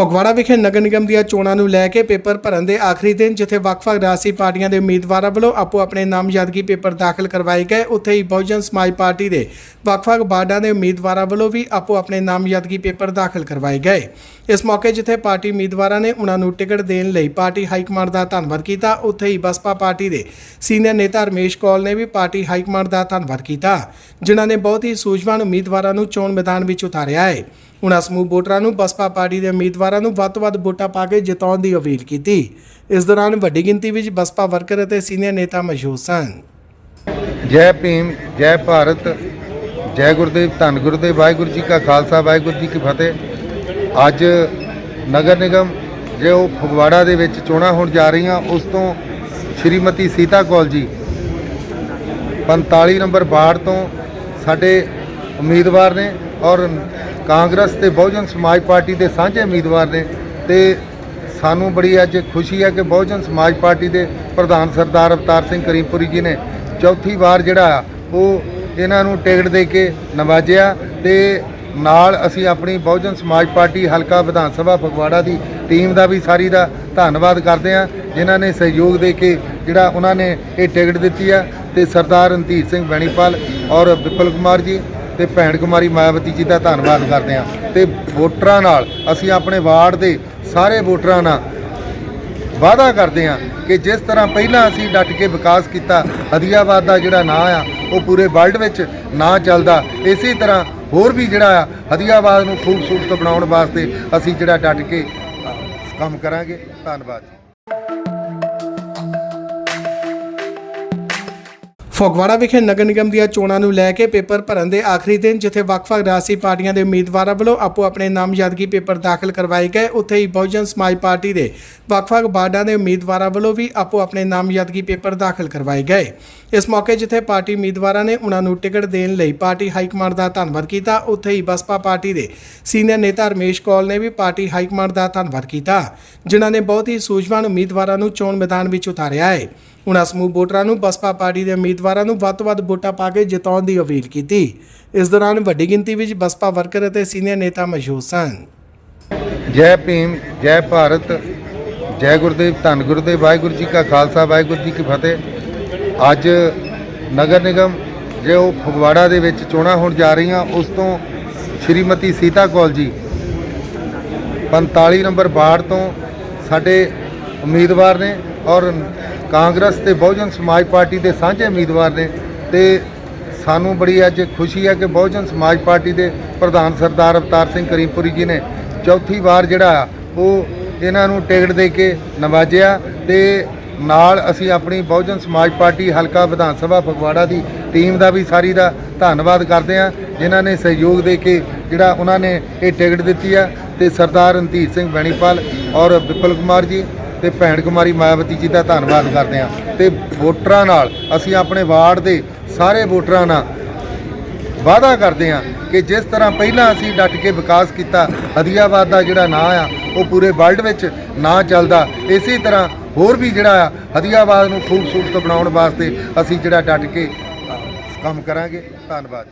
ਫਗਵਾੜਾ ਵਿਖੇ ਨਗਰ ਨਿਗਮ ਦੀਆਂ ਚੋਣਾਂ ਨੂੰ ਲੈ ਕੇ ਪੇਪਰ ਭਰਨ ਦੇ ਆਖਰੀ ਦਿਨ, ਜਿੱਥੇ ਵੱਖ-ਵੱਖ ਰਾਜਸੀ ਪਾਰਟੀਆਂ ਦੇ ਉਮੀਦਵਾਰਾਂ ਵੱਲੋਂ ਆਪੋ ਆਪਣੇ ਨਾਮਜ਼ਦਗੀ ਪੇਪਰ ਦਾਖਲ ਕਰਵਾਏ ਗਏ। ਉੱਥੇ ਹੀ ਬਹੁਜਨ ਸਮਾਜ ਪਾਰਟੀ ਦੇ ਵੱਖ-ਵੱਖ ਵਾਰਡਾਂ ਦੇ ਉਮੀਦਵਾਰਾਂ ਵੱਲੋਂ ਵੀ ਆਪੋ ਆਪਣੇ ਨਾਮਜ਼ਦਗੀ ਪੇਪਰ ਦਾਖਲ ਕਰਵਾਏ ਗਏ। ਇਸ ਮੌਕੇ ਜਿੱਥੇ ਪਾਰਟੀ ਉਮੀਦਵਾਰਾਂ ਨੇ ਉਹਨਾਂ ਨੂੰ ਟਿਕਟ ਦੇਣ ਲਈ ਪਾਰਟੀ ਹਾਈ ਕਮਾਂਡ ਦਾ ਧੰਨਵਾਦ ਕੀਤਾ, ਉੱਥੇ ਹੀ ਬਸਪਾ ਪਾਰਟੀ ਦੇ ਸੀਨੀਅਰ ਨੇਤਾ ਰਮੇਸ਼ ਕੌਲ ਨੇ ਵੀ ਪਾਰਟੀ ਹਾਈ ਕਮਾਂਡ ਦਾ ਧੰਨਵਾਦ ਕੀਤਾ, ਜਿਨ੍ਹਾਂ ਨੇ ਬਹੁਤ ਹੀ ਸੂਝਵਾਨ ਉਮੀਦਵਾਰਾਂ ਨੂੰ ਚੋਣ ਮੈਦਾਨ ਵਿੱਚ ਉਤਾਰਿਆ ਹੈ। ਉਹਨਾਂ ਸਮੂਹ ਵੋਟਰਾਂ ਨੂੰ ਬਸਪਾ ਪਾਰਟੀ ਦੇ ਉਮੀਦਵਾਰਾਂ ਨੂੰ ਵੱਧ ਤੋਂ ਵੱਧ ਵੋਟਾਂ ਪਾ ਕੇ ਜਿਤਾਉਣ ਦੀ ਅਪੀਲ ਕੀਤੀ। ਇਸ ਦੌਰਾਨ ਵੱਡੀ ਗਿਣਤੀ ਵਿੱਚ ਬਸਪਾ ਵਰਕਰ ਅਤੇ ਸੀਨੀਅਰ ਨੇਤਾ ਮੌਜੂਦ ਸਨ। ਜੈ ਭੀਮ, ਜੈ ਭਾਰਤ, ਜੈ ਗੁਰਦੇਵ, ਧੰਨ ਗੁਰਦੇਵ, ਵਾਹਿਗੁਰੂ ਜੀ ਕਾ ਖਾਲਸਾ, ਵਾਹਿਗੁਰੂ ਜੀ ਕੀ ਫਤਿਹ। ਅੱਜ ਨਗਰ ਨਿਗਮ ਜੋ ਫਗਵਾੜਾ ਦੇ ਵਿੱਚ ਚੋਣਾਂ ਹੋਣ ਜਾ ਰਹੀਆਂ, ਉਸ ਤੋਂ ਸ਼੍ਰੀਮਤੀ ਸੀਤਾ ਕੌਲ ਜੀ 45 ਨੰਬਰ ਵਾਰਡ ਤੋਂ ਸਾਡੇ ਉਮੀਦਵਾਰ ਨੇ ਔਰ ਕਾਂਗਰਸ ਤੇ ਬਹੁਜਨ ਸਮਾਜ ਪਾਰਟੀ ਦੇ ਸਾਂਝੇ ਉਮੀਦਵਾਰ ਨੇ ਤੇ ਸਾਨੂੰ ਬੜੀ ਅੱਜ ਖੁਸ਼ੀ ਹੈ ਕਿ ਬਹੁਜਨ ਸਮਾਜ ਪਾਰਟੀ ਦੇ ਪ੍ਰਧਾਨ ਸਰਦਾਰ ਅਵਤਾਰ ਸਿੰਘ ਕਰੀਮਪੁਰੀ ਜੀ ਨੇ ਚੌਥੀ ਵਾਰ ਜਿਹੜਾ ਉਹ ਇਹਨਾਂ ਨੂੰ ਟਿਕਟ ਦੇ ਕੇ ਨਵਾਜਿਆ ਤੇ ਨਾਲ ਅਸੀਂ ਆਪਣੀ ਬਹੁਜਨ ਸਮਾਜ ਪਾਰਟੀ ਹਲਕਾ ਵਿਧਾਨ ਸਭਾ ਫਗਵਾੜਾ ਦੀ ਟੀਮ ਦਾ ਵੀ ਸਾਰੀ ਦਾ ਧੰਨਵਾਦ ਕਰਦੇ ਹਾਂ, ਜਿਨ੍ਹਾਂ ਨੇ ਸਹਿਯੋਗ ਦੇ ਕੇ ਜਿਹੜਾ ਉਹਨਾਂ ਨੇ ਇਹ ਟਿਕਟ ਦਿੱਤੀ ਆ ਤੇ ਸਰਦਾਰ ਰਣਧੀਰ ਸਿੰਘ ਬੈਣੀਪਾਲ ਔਰ ਵਿਪਲ ਕੁਮਾਰ ਜੀ ਤੇ ਭੈਣ ਕੁਮਾਰੀ ਮਾਇਆਵਤੀ ਜੀ ਦਾ ਧੰਨਵਾਦ ਕਰਦੇ ਹਾਂ ਤੇ ਵੋਟਰਾਂ ਨਾਲ ਅਸੀਂ ਆਪਣੇ ਵਾਰਡ ਦੇ ਸਾਰੇ ਵੋਟਰਾਂ ਨਾਲ ਵਾਅਦਾ ਕਰਦੇ ਹਾਂ ਕਿ ਜਿਸ ਤਰ੍ਹਾਂ ਪਹਿਲਾਂ ਅਸੀਂ ਡਟ ਕੇ ਵਿਕਾਸ ਕੀਤਾ, ਹਦੀਆਬਾਦ ਦਾ ਜਿਹੜਾ ਨਾਂ ਆ, ਉਹ ਪੂਰੇ ਵਰਲਡ ਵਿੱਚ ਨਾਂ ਚੱਲਦਾ। ਇਸੇ ਤਰ੍ਹਾਂ ਹੋਰ ਵੀ ਜਿਹੜਾ ਆ, ਹਦੀਆਬਾਦ ਨੂੰ ਖੂਬਸੂਰਤ ਬਣਾਉਣ ਵਾਸਤੇ ਅਸੀਂ ਜਿਹੜਾ ਡਟ ਕੇ ਕੰਮ ਕਰਾਂਗੇ। ਧੰਨਵਾਦ ਫਗਵਾੜਾ ਵਿਖੇ ਨਗਰ ਨਿਗਮ ਦੀਆਂ ਚੋਣਾਂ ਨੂੰ ਲੈ ਕੇ ਪੇਪਰ ਭਰਨ ਦੇ ਆਖਰੀ ਦਿਨ, ਜਿੱਥੇ ਵੱਖ-ਵੱਖ ਰਾਜਸੀ ਪਾਰਟੀਆਂ ਦੇ ਉਮੀਦਵਾਰਾਂ ਵੱਲੋਂ ਆਪੋ ਆਪਣੇ ਨਾਮਜ਼ਦਗੀ ਪੇਪਰ ਦਾਖਲ ਕਰਵਾਏ ਗਏ। ਉੱਥੇ ਹੀ ਬਹੁਜਨ ਸਮਾਜ ਪਾਰਟੀ ਦੇ ਵੱਖ-ਵੱਖ ਵਾਰਡਾਂ ਦੇ ਉਮੀਦਵਾਰਾਂ ਵੱਲੋਂ ਵੀ ਆਪੋ ਆਪਣੇ ਨਾਮਜ਼ਦਗੀ ਪੇਪਰ ਦਾਖਲ ਕਰਵਾਏ ਗਏ। ਇਸ ਮੌਕੇ ਜਿੱਥੇ ਪਾਰਟੀ ਉਮੀਦਵਾਰਾਂ ਨੇ ਉਹਨਾਂ ਨੂੰ ਟਿਕਟ ਦੇਣ ਲਈ ਪਾਰਟੀ ਹਾਈ ਕਮਾਂਡ ਦਾ ਧੰਨਵਾਦ ਕੀਤਾ, ਉੱਥੇ ਹੀ ਬਸਪਾ ਪਾਰਟੀ ਦੇ ਸੀਨੀਅਰ ਨੇਤਾ ਰਮੇਸ਼ ਕੌਲ ਨੇ ਵੀ ਪਾਰਟੀ ਹਾਈ ਕਮਾਂਡ ਦਾ ਧੰਨਵਾਦ ਕੀਤਾ, ਜਿਨ੍ਹਾਂ ਨੇ ਬਹੁਤ ਹੀ ਸੂਝਵਾਨ ਉਮੀਦਵਾਰਾਂ ਨੂੰ ਚੋਣ ਮੈਦਾਨ ਵਿੱਚ ਉਤਾਰਿਆ ਹੈ। ਉਹਨਾਂ ਸਮੂਹ ਵੋਟਰਾਂ ਨੂੰ ਬਸਪਾ ਪਾਰਟੀ ਦੇ ਉਮੀਦਵਾਰਾਂ ਨੂੰ ਵੱਧ ਤੋਂ ਵੱਧ ਵੋਟਾਂ ਪਾ ਕੇ ਜਿਤਾਉਣ ਦੀ ਅਪੀਲ ਕੀਤੀ। ਇਸ ਦੌਰਾਨ ਵੱਡੀ ਗਿਣਤੀ ਵਿੱਚ ਬਸਪਾ ਵਰਕਰ ਅਤੇ ਸੀਨੀਅਰ ਨੇਤਾ ਮੌਜੂਦ ਸਨ। ਜੈ ਭੀਮ, ਜੈ ਭਾਰਤ, ਜੈ ਗੁਰਦੇਵ, ਧੰਨ ਗੁਰਦੇਵ, ਵਾਹਿਗੁਰੂ ਜੀ ਕਾ ਖਾਲਸਾ, ਵਾਹਿਗੁਰੂ ਜੀ ਕੀ ਫਤਿਹ। ਅੱਜ ਨਗਰ ਨਿਗਮ ਜੋ ਫਗਵਾੜਾ ਦੇ ਵਿੱਚ ਚੋਣਾਂ ਹੋਣ ਜਾ ਰਹੀਆਂ, ਉਸ ਤੋਂ ਸ਼੍ਰੀਮਤੀ ਸੀਤਾ ਕੌਲ ਜੀ 45 ਨੰਬਰ ਵਾਰਡ ਤੋਂ ਸਾਡੇ ਉਮੀਦਵਾਰ ਨੇ ਔਰ ਕਾਂਗਰਸ ਤੇ ਬਹੁਜਨ ਸਮਾਜ ਪਾਰਟੀ ਦੇ ਸਾਂਝੇ ਉਮੀਦਵਾਰ ਨੇ ਤੇ ਸਾਨੂੰ ਬੜੀ ਅੱਜ ਖੁਸ਼ੀ ਹੈ ਕਿ ਬਹੁਜਨ ਸਮਾਜ ਪਾਰਟੀ ਦੇ ਪ੍ਰਧਾਨ ਸਰਦਾਰ ਅਵਤਾਰ ਸਿੰਘ ਕਰੀਮਪੁਰੀ ਜੀ ਨੇ ਚੌਥੀ ਵਾਰ ਜਿਹੜਾ ਉਹ ਇਹਨਾਂ ਨੂੰ ਟਿਕਟ ਦੇ ਕੇ ਨਵਾਜਿਆ ਤੇ ਨਾਲ ਅਸੀਂ ਆਪਣੀ ਬਹੁਜਨ ਸਮਾਜ ਪਾਰਟੀ ਹਲਕਾ ਵਿਧਾਨ ਸਭਾ ਫਗਵਾੜਾ ਦੀ ਟੀਮ ਦਾ ਵੀ ਸਾਰੀ ਦਾ ਧੰਨਵਾਦ ਕਰਦੇ ਹਾਂ, ਜਿਨ੍ਹਾਂ ਨੇ ਸਹਿਯੋਗ ਦੇ ਕੇ ਜਿਹੜਾ ਉਹਨਾਂ ਨੇ ਇਹ ਟਿਕਟ ਦਿੱਤੀ ਆ ਤੇ ਸਰਦਾਰ ਰਣਧੀਰ ਸਿੰਘ ਬੈਣੀਪਾਲ ਔਰ ਵਿਪਲ ਕੁਮਾਰ ਜੀ ਤੇ ਭੈਣ ਕੁਮਾਰੀ ਮਾਇਆਵਤੀ ਜੀ ਦਾ ਧੰਨਵਾਦ ਕਰਦੇ ਹਾਂ। ਤੇ ਵੋਟਰਾਂ ਨਾਲ ਅਸੀਂ ਆਪਣੇ ਵਾਰਡ ਦੇ ਸਾਰੇ ਵੋਟਰਾਂ ਨਾਲ ਵਾਅਦਾ ਕਰਦੇ ਹਾਂ ਕਿ ਜਿਸ ਤਰ੍ਹਾਂ ਪਹਿਲਾਂ ਅਸੀਂ ਡਟ ਕੇ ਵਿਕਾਸ ਕੀਤਾ, ਹਦੀਆਬਾਦ ਦਾ ਜਿਹੜਾ ਨਾਂ ਆ, ਉਹ ਪੂਰੇ ਵਰਲਡ ਵਿੱਚ ਨਾਂ ਚੱਲਦਾ। ਇਸੇ ਤਰ੍ਹਾਂ ਹੋਰ ਵੀ ਜਿਹੜਾ ਆ, ਹਦੀਆਬਾਦ ਨੂੰ ਖੂਬਸੂਰਤ ਬਣਾਉਣ ਵਾਸਤੇ ਅਸੀਂ ਜਿਹੜਾ ਡਟ ਕੇ ਕੰਮ ਕਰਾਂਗੇ। ਧੰਨਵਾਦ